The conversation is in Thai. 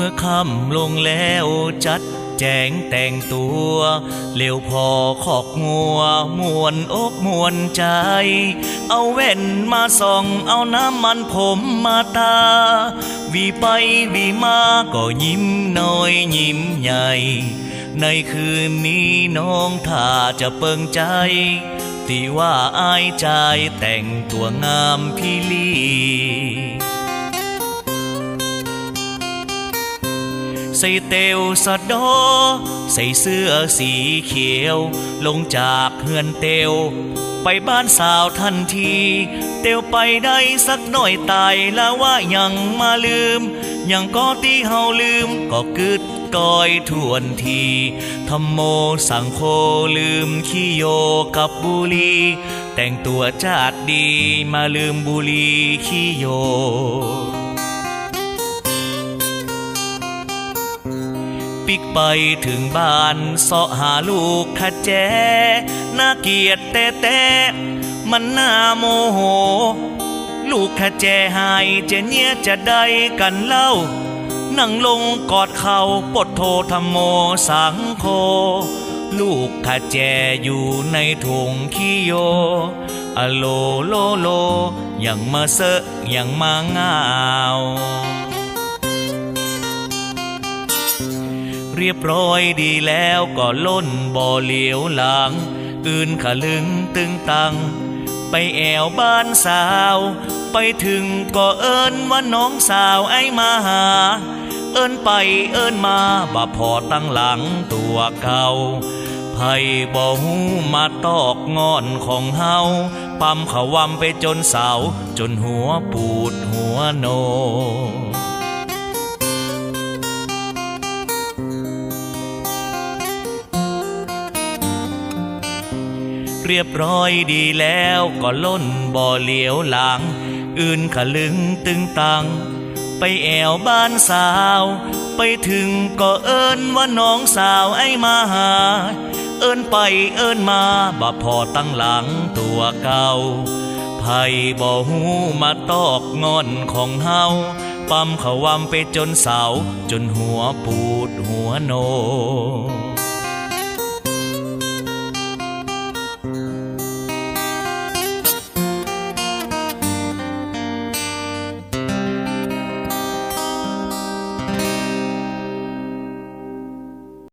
มื่อค่ำลงแล้วจัดแจงแต่งตัวเร็วพอขอกงัวมวนอกมวนใจ เอาแว่นมาส่องเอาน้ำมันผมมาตา วีไปวีมาก็ยิ้มน้อยยิ้มใหญ่ ในคืนนี้น้องถ้าจะเปิงใจที่ว่าอายใจแต่งตัวงามพี่ลี ใส่เตวสะดอ ใส่เสื้อสีเขียว ลงจากเฮือนเตวไปบ้านสาวทันที เตวไปได้สักหน่อยตายแล้วว่ายังมาลืม ยังก็ที่เฮาลืมก็กึดก้อยทวนทีธรรมโมสังโฆลืมขี้โยกับบุรีแต่งตัวจาดดีมาลืมบุรีขี้โย ปิกไปถึงบ้านเสาะหาลูกขะแจน่าเกลียดแต่แต่มันน่าโมโห ลูกขะแจหายจะเนี่ยจะได้กันเล่า นั่งลงกอดเขาปดโทธรรมโมสังโฆลูกขะแจอยู่ในถุงขี้โยอโลโลโลยังมาเซอะยังมางาว เรียบร้อยดีแล้วก็ล้นบ่อเหลียวหลังอื่นขะลึงตึงตัง ไปแอวบ้านสาว ไปถึงก็เอิ้นว่าน้องสาวไอ้มาหา เอิ้นไปเอิ้นมาบ่พอตั้งหลังตัวเก่าไผบ่หูมาตอกงอนของเฮาปั๊มขาวำไปจนเสาจนหัวปูดหัวโน เรียบร้อยดีแล้วก็ล้นบ่อเหลียวหลัง อื่นขลึงตึงตัง ไปแอวบ้านสาว ไปถึงก็เอิ้นว่าน้องสาวไอ้มาหา เอิ้นไปเอิ้นมาบ่พอตั้งหลังตัวเก่าไผบ่หูมาตอกงอนของเฮาปั๊มเขาวำไปจนเสาจนหัวปูดหัวโน